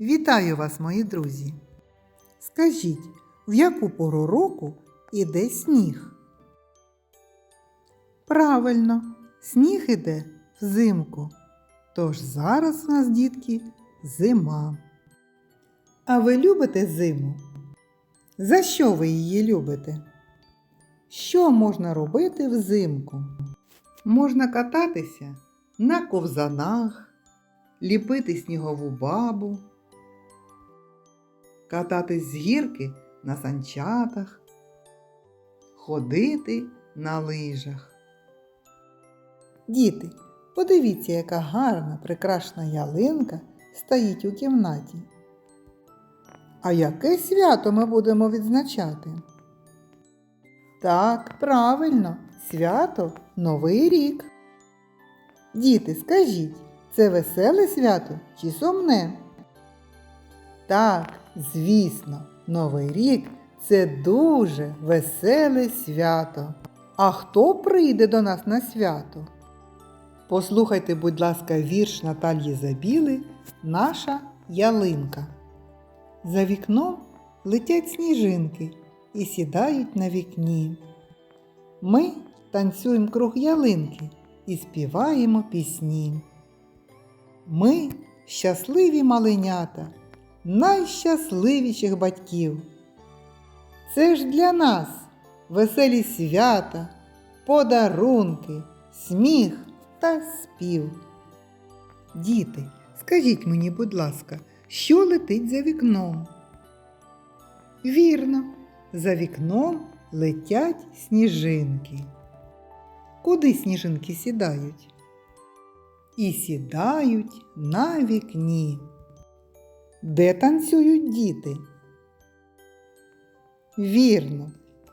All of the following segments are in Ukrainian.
Вітаю вас, мої друзі! Скажіть, в яку пору року іде сніг? Правильно, сніг іде взимку. Тож зараз у нас, дітки, зима. А ви любите зиму? За що ви її любите? Що можна робити взимку? Можна кататися на ковзанах, ліпити снігову бабу, кататись з гірки на санчатах, ходити на лижах. Діти, подивіться, яка гарна прикрашена ялинка стоїть у кімнаті. А яке свято ми будемо відзначати? Так, правильно, свято Новий рік. Діти, скажіть, це веселе свято чи сумне? Так, звісно, Новий рік це дуже веселе свято. А хто прийде до нас на свято? Послухайте, будь ласка, вірш Наталії Забіли Наша ялинка. За вікном летять сніжинки і сідають на вікні. Ми танцюємо круг ялинки і співаємо пісні. Ми щасливі маленята, найщасливіших батьків. Це ж для нас веселі свята, подарунки, сміх та спів. Діти, скажіть мені, будь ласка, що летить за вікном? Вірно, за вікном летять сніжинки. Куди сніжинки сідають? І сідають на вікні. Де танцюють діти? Вірно,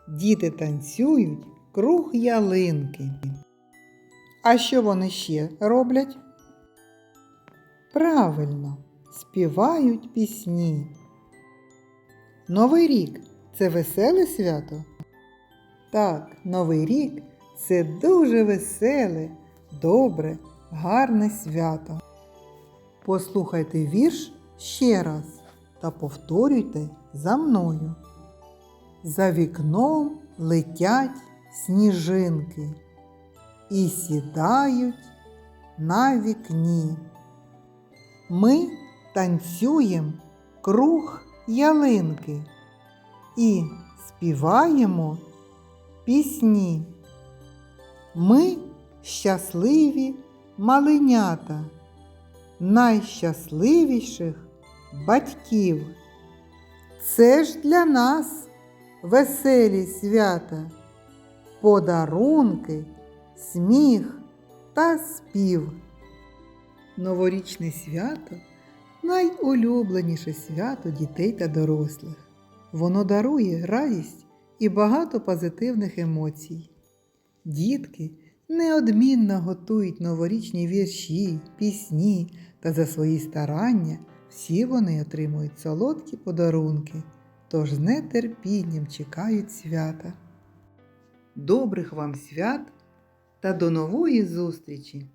діти танцюють круг ялинки. А що вони ще роблять? Правильно, співають пісні. Новий рік це веселе свято? Так, Новий рік це дуже веселе, добре, гарне свято. Послухайте вірш ще раз та повторюйте за мною. За вікном летять сніжинки і сідають на вікні. Ми танцюємо круг ялинки і співаємо пісні. Ми щасливі маленята, найщасливіших батьків. Це ж для нас веселі свята, подарунки, сміх та спів. Новорічне свято найулюбленіше свято дітей та дорослих. Воно дарує радість і багато позитивних емоцій. Дітки неодмінно готують новорічні вірші, пісні та за свої старання всі вони отримують солодкі подарунки, тож з нетерпінням чекають свята. Добрих вам свят та до нової зустрічі!